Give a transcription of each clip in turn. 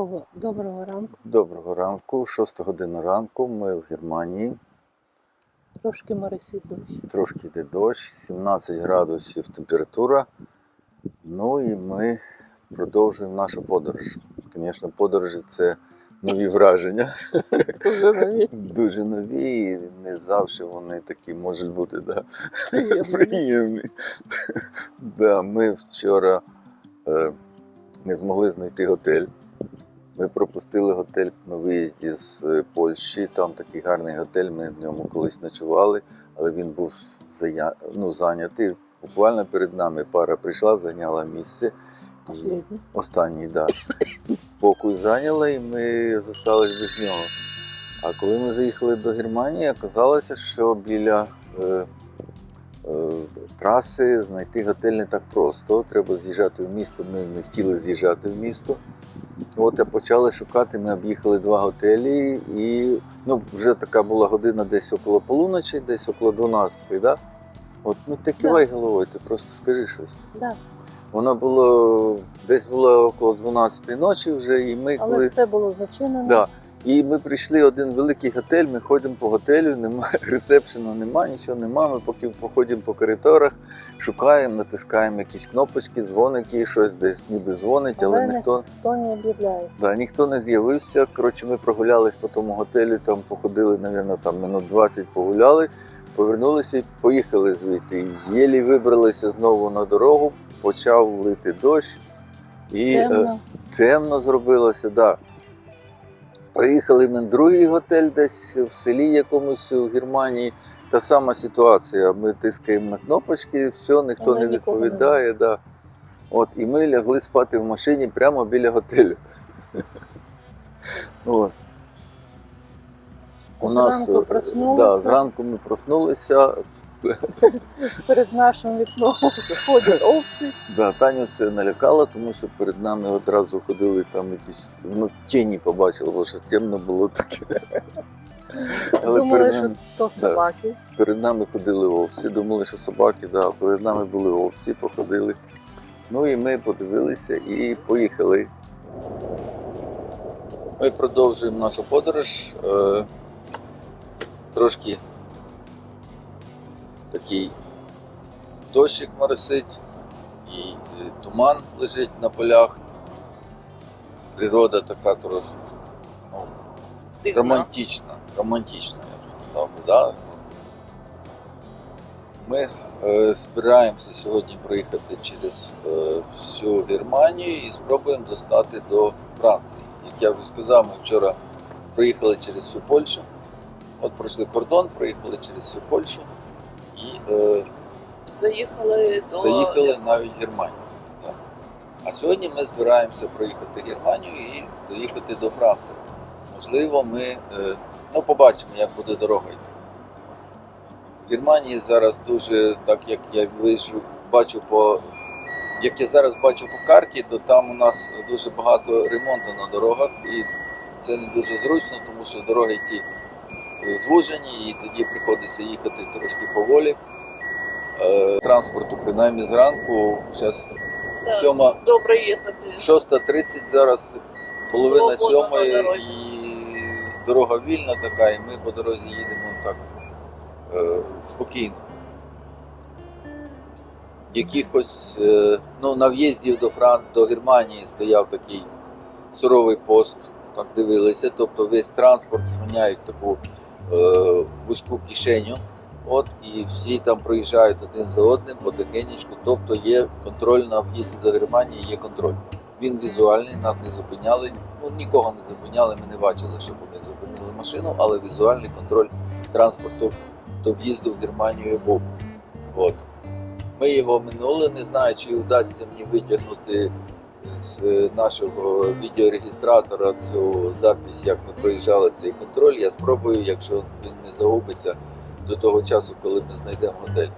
Доброго, доброго ранку. Доброго ранку, 6 година ранку. Ми в Германії. Трошки моросить дощ. Трошки йде дощ, 17 градусів температура. Ну і ми продовжуємо нашу подорож. Звісно, подорожі це нові враження. Дуже нові. Дуже нові, і не завжди вони такі можуть бути да, Приємні. приємні. Да, ми вчора е, не змогли знайти готель. Ми пропустили готель на виїзді з е, Польщі. Там такий гарний готель. Ми в ньому колись ночували, але він був зая... ну, зайнятий. Буквально перед нами пара прийшла, зайняла місце. І Останній. Да. Покой зайняла, і ми зостались без нього. А коли ми заїхали до Германії, оказалося, що біля е, е, траси знайти готель не так просто. Треба з'їжджати в місто. Ми не хотіли з'їжджати в місто. От я почали шукати, ми об'їхали два готелі, і ну, вже така була година десь около полуночі, десь около 12, да? От, ну ти кивай головою, ти просто скажи щось. Да. Воно було десь було около 12 ночі вже, і ми Але коли. все було зачинено. Да. І ми прийшли в один великий готель, ми ходимо по готелю, немає ресепшену, немає, нічого немає. Ми поки походимо по коридорах, шукаємо, натискаємо якісь кнопочки, дзвоники, щось десь ніби дзвонить, але, Але не- ніхто, не об'являється. да, ніхто не з'явився. Коротше, ми прогулялись по тому готелю, там походили, мабуть, там минут 20 погуляли, повернулися і поїхали звідти. Єлі вибралися знову на дорогу, почав лити дощ. І, е, Темно. темно зробилося, да. Приїхали в другий готель десь в селі якомусь у Германії. Та сама ситуація. Ми тискаємо на кнопочки, все, ніхто Але не відповідає. Да. От, і ми лягли спати в машині прямо біля готелю. От. Зранку е. Да, зранку ми проснулися. Перед нашим вікном ходять овці. Да, Таню це налякало, тому що перед нами одразу ходили там якісь ну, тіні побачили, бо що темно було таке. Але Думали, перед що нами, то собаки. перед нами ходили овці, думали, що собаки, да, перед нами були овці, походили. Ну і ми подивилися і поїхали. Ми продовжуємо нашу подорож. Е, трошки такий дощик моросить, і е, туман лежить на полях. Природа така трошки ну, романтична, романтична, я б сказав би, да? Ми е, збираємося сьогодні проїхати через е, всю Германію і спробуємо достати до Франції. Як я вже сказав, ми вчора проїхали через всю Польщу. От пройшли кордон, проїхали через всю Польщу і е, Заїхали до заїхали навіть в Германію. Да. А сьогодні ми збираємося проїхати Германію і доїхати до Франції. Можливо, ми е, ну, побачимо, як буде дорога йти. В Германії зараз дуже, так як я вижу, бачу по. Як я зараз бачу по карті, то там у нас дуже багато ремонту на дорогах, і це не дуже зручно, тому що дороги ті звужені, і тоді приходиться їхати трошки поволі. Е, Транспорту, принаймні зранку, зараз сьома, добре їхати. 6.30 зараз, половина сьомої, і дорога вільна така, і ми по дорозі їдемо так е, спокійно. Якихось, е, ну, на в'їзді до, Фран... до Германії стояв такий суровий пост, так дивилися, тобто весь транспорт зганяють таку вузьку кишеню. От і всі там проїжджають один за одним потихенечку. Тобто є контроль на в'їзді до Германії, є контроль. Він візуальний, нас не зупиняли. Ну нікого не зупиняли. Ми не бачили, щоб вони зупинили машину, але візуальний контроль транспорту до в'їзду в Германію був. От. Ми його минули. Не знаю, чи вдасться мені витягнути з е, нашого відеорегістратора цю запись, як ми проїжджали цей контроль. Я спробую, якщо він не загубиться до того часу, коли ми знайдемо готель.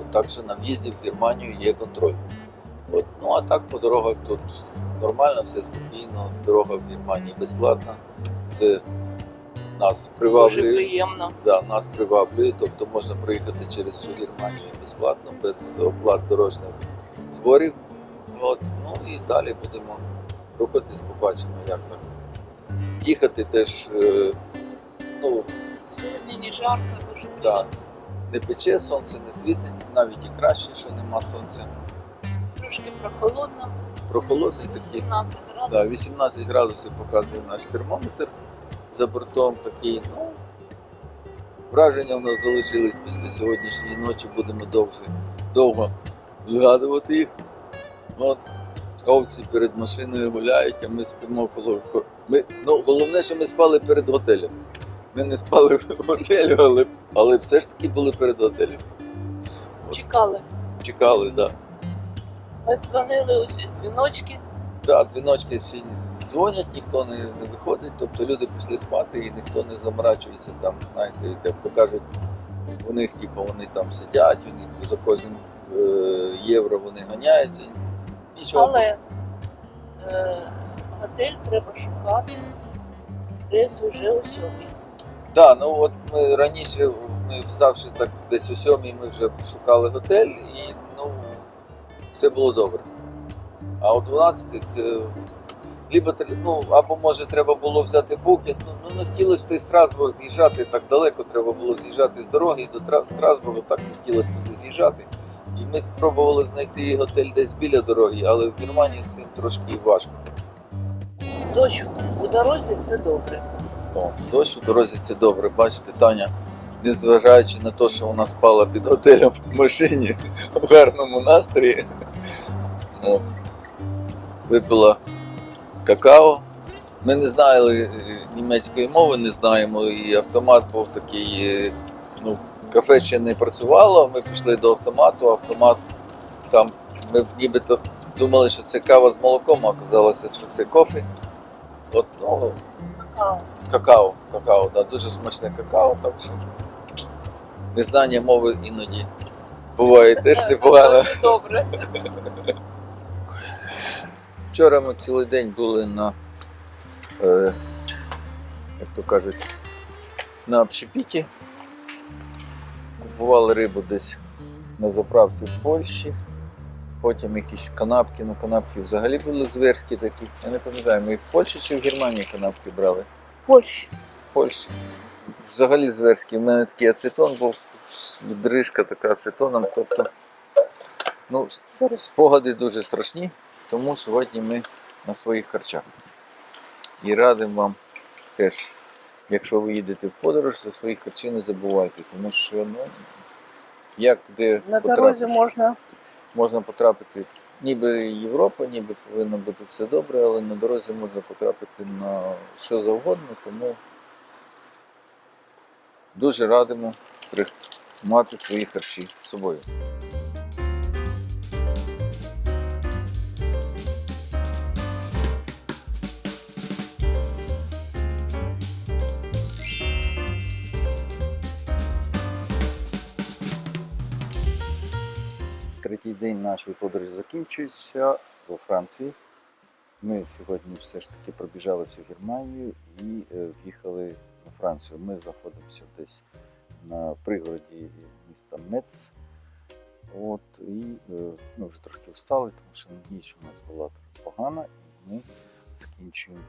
От, Так що на в'їзді в Германію є контроль. От. Ну а так по дорогах тут нормально, все спокійно. Дорога в Германії безплатна. Це нас Дуже приваблює. приємно. Да, нас приваблює, тобто можна проїхати через всю Германію безплатно, без оплат дорожніх зборів. От, ну і далі будемо Рухатись, побачимо, як так. Їхати теж, е, ну, Сьогодні не жарко, дуже приємно. не пече, сонце не світить, навіть і краще, що нема сонця. Трошки прохолодно, Прохолодний такий. 18 Да, градусів. 18 градусів показує наш термометр за бортом такий. Ну, враження в нас залишились після сьогоднішньої ночі, будемо довше, довго згадувати їх. От, овці перед машиною гуляють, а ми спимо коло. ко- Ми, ну, головне, що ми спали перед готелем. Ми не спали в готелі, але, але все ж таки були перед готелем. Чекали. Чекали, так. Да. Ми дзвонили усі дзвіночки. Так, дзвіночки всі дзвонять, ніхто не, не виходить, тобто люди пішли спати і ніхто не заморачується там, знаєте, як то кажуть, у них типу, вони там сидять, у них за кожним е, євро вони ганяються. Нічого. Але е, готель треба шукати десь уже у сьомій. Так, ну от ми раніше, ми завжди так десь о сьомій ми вже шукали готель і ну, все було добре. А о 12 це. Либо, ну, або може треба було взяти букінг, ну, ну не хотілося в той Страсбург з'їжджати, так далеко треба було з'їжджати з дороги до Страсбургу, так не хотілося туди з'їжджати. І ми пробували знайти готель десь біля дороги, але в Германії з цим трошки важко. Дощ у дорозі це добре. О, дощ у дорозі це добре. Бачите, Таня, незважаючи на те, що вона спала під готелем в машині в гарному настрої, о, випила какао. Ми не знали е, німецької мови, не знаємо, і автомат був такий. е, Ну, кафе ще не працювало, ми пішли до автомату, автомат там ми нібито думали, що це кава з молоком, а оказалося, що це кофе. От, ну, А, Какао, какао, да, дуже смачне какао, так що незнання мови іноді буває теж непогано. Добре. Вчора ми цілий день були на, е, як то кажуть, на общепіті. Купували рибу десь на заправці в Польщі. Потім якісь канапки, ну канапки взагалі були зверські такі. Я не пам'ятаю, ми їх в Польщі чи в Германії канапки брали? Польща. Польщі. Взагалі зверський. У мене такий ацетон був, дрижка така ацетоном. Тобто, ну, спогади дуже страшні, тому сьогодні ми на своїх харчах. І радимо вам теж, якщо ви їдете в подорож, за свої харчі не забувайте, тому що ну, як де На дорозі можна можна потрапити. Ніби Європа, ніби повинно бути все добре, але на дорозі можна потрапити на що завгодно, тому дуже радимо мати свої харчі з собою. Третій день нашої подорожі закінчується у Франції. Ми сьогодні все ж таки пробіжали всю Германію і е, в'їхали на Францію. Ми знаходимося десь на пригороді міста Мец. От, і ми вже трохи встали, тому що ніч у нас була погана, і ми закінчуємо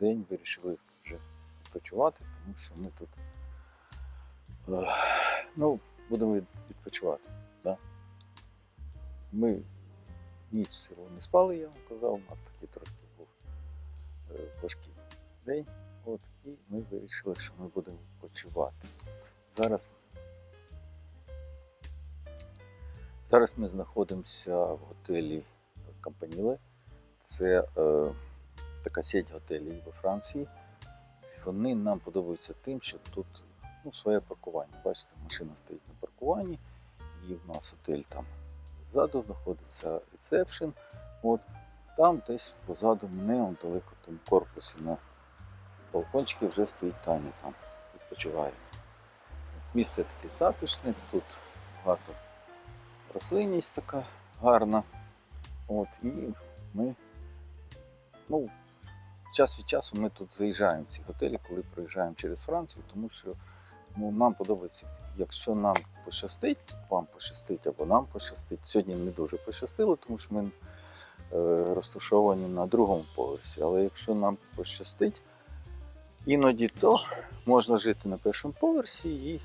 день, вирішили вже відпочивати, тому що ми тут е, ну, будемо відпочивати. Да? Ми ніч цілу не спали, я вам казав, у нас такий трошки був е, важкий день. От, і ми вирішили, що ми будемо відпочивати. Зараз, зараз ми знаходимося в готелі Кампаніле. Це е, така сеть готелів у Франції. Вони нам подобаються тим, що тут ну, своє паркування. Бачите, машина стоїть на паркуванні, і в нас готель там ззаду знаходиться ресепшн. От там десь позаду мене, он далеко в тому корпусі на балкончики вже стоїть Таня там відпочиває. Місце таке затишне, тут багато рослинність така гарна. От, і ми, ну, час від часу ми тут заїжджаємо в ці готелі, коли проїжджаємо через Францію, тому що ну, нам подобається, якщо нам пощастить, вам пощастить або нам пощастить. Сьогодні не дуже пощастило, тому що ми розташовані на другому поверсі. Але якщо нам пощастить, іноді то можна жити на першому поверсі і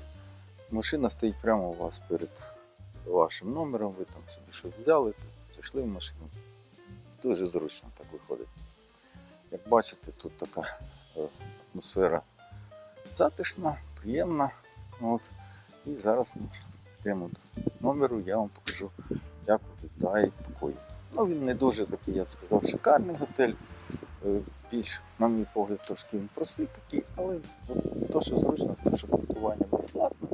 машина стоїть прямо у вас перед вашим номером. Ви там собі щось взяли, зайшли в машину. Дуже зручно так виходить. Як бачите, тут така е, атмосфера затишна, приємна. От. І зараз ми йдемо до номеру, я вам покажу, як виглядає покої. Ну, він не дуже такий, я б сказав, шикарний готель. Е, Більш, на мій погляд, трошки він простий такий, але то, що зручно, то, що паркування безплатно,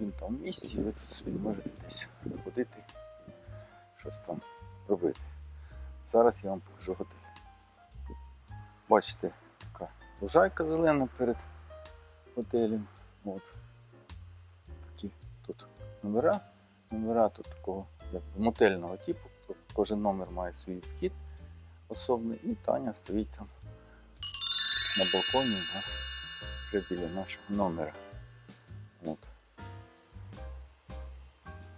він там в місті, і ви тут собі можете десь ходити, щось там робити. Зараз я вам покажу готель. Бачите, така лужайка зелена перед готелем. От. Такі тут номера. Номера тут такого як мотельного типу. Кожен номер має свій вхід особний. І Таня стоїть там на балконі у нас вже біля нашого номера. От.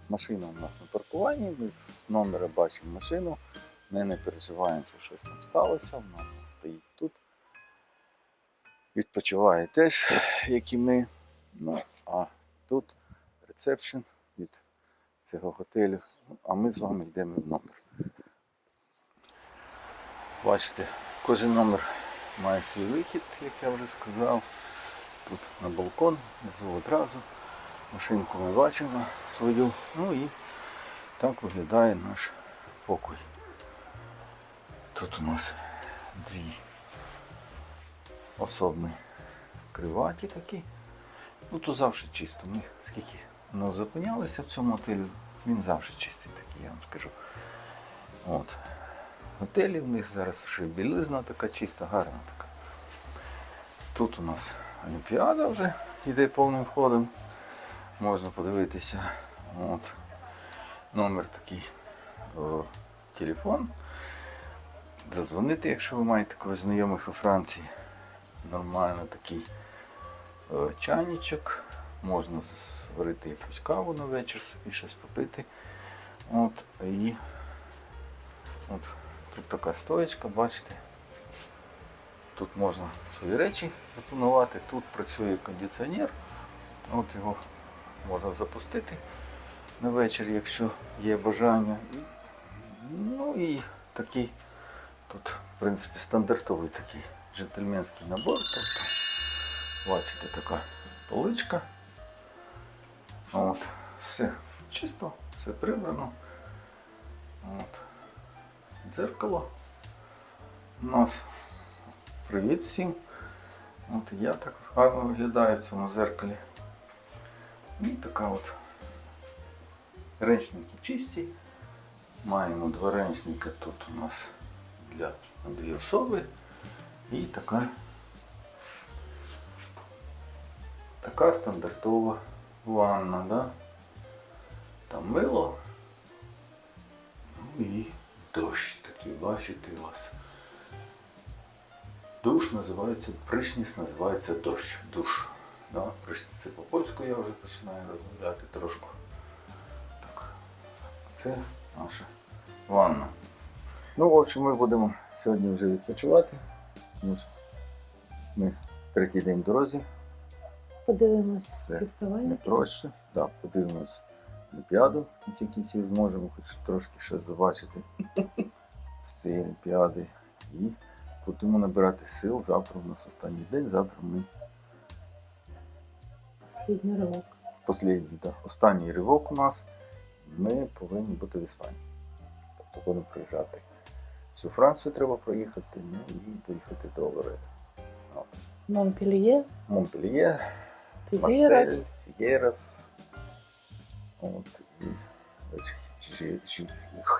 Машина у нас на паркуванні, ми з номера бачимо машину. Ми не переживаємо, що щось там сталося, вона стоїть тут. Відпочиває теж, як і ми. Ну, а тут ресепшн від цього готелю. А ми з вами йдемо в номер. Бачите, кожен номер має свій вихід, як я вже сказав. Тут на балкон, внизу одразу. Машинку ми бачимо свою. Ну і так виглядає наш покой. Тут у нас дві особні криваті такі. Ну тут завжди чисто. Ми скільки ну, зупинялися в цьому готелі, він завжди чистий такий, я вам скажу. От. Готелі в них зараз вже білизна така чиста, гарна така. Тут у нас Олімпіада вже йде повним ходом. Можна подивитися. От. Номер такий о, телефон. Зазвонити, якщо ви маєте когось знайомих у Франції. Нормально такий е, чайничок. Можна зварити якусь каву на вечір собі щось попити. От, і от, тут така стоечка, бачите. Тут можна свої речі запланувати. Тут працює кондиціонер. От його можна запустити на вечір, якщо є бажання. Ну і такий тут, в принципі, стандартовий такий джентльменський набор. Тобто, бачите, така поличка. От, все чисто, все прибрано. От. Дзеркало. У нас привіт всім. От я так гарно виглядаю в цьому зеркалі. І така от речники чисті. Маємо два речника тут у нас для дві особи. І така, така стандартова ванна, да? Там мило. Ну і дощ такий, бачите у вас. Душ називається, пришніс називається дощ. Душ. Да? Пришніс це по-польську я вже починаю розмовляти трошку. Так. Це наша ванна. Ну, в общем, ми будемо сьогодні вже відпочивати. Що ми третій день в дорозі, Подивимось не фехтування. проще. Да, подивимось Олімпіаду в кінці кінців зможемо хоч трошки щось забачити з цієї Олімпіади. І будемо набирати сил. Завтра у нас останній день, завтра ми Слідний ривок. Послідній, да, останній ривок у нас. Ми повинні бути в Іспанії. Тобто будемо приїжджати. Всю Францію треба проїхати, ну і поїхати до Лорету. От. Монпельє, Монпельє, Марсель, Фігерас. От, і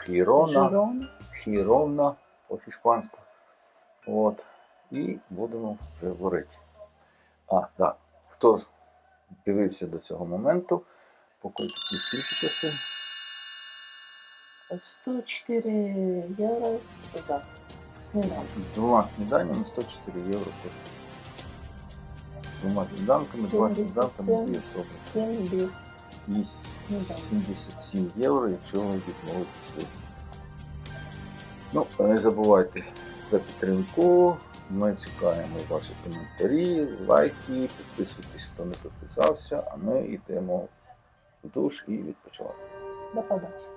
Хірона, Хірона по-іспанську. От. І будемо вже Лореті. А, так. Да. Хто дивився до цього моменту, такий скільки коштує? 104 євро з завтра. З двома сніданнями 104 євро коштує. З двома сніданками, два сніданками, дві особи. 7 без. І 77 євро, якщо ви відмовитесь від сніданку. Ну, не забувайте за підтримку. Ми чекаємо ваші коментарі, лайки, підписуйтесь, хто не підписався, а ми йдемо в душ і відпочивати. До побачення.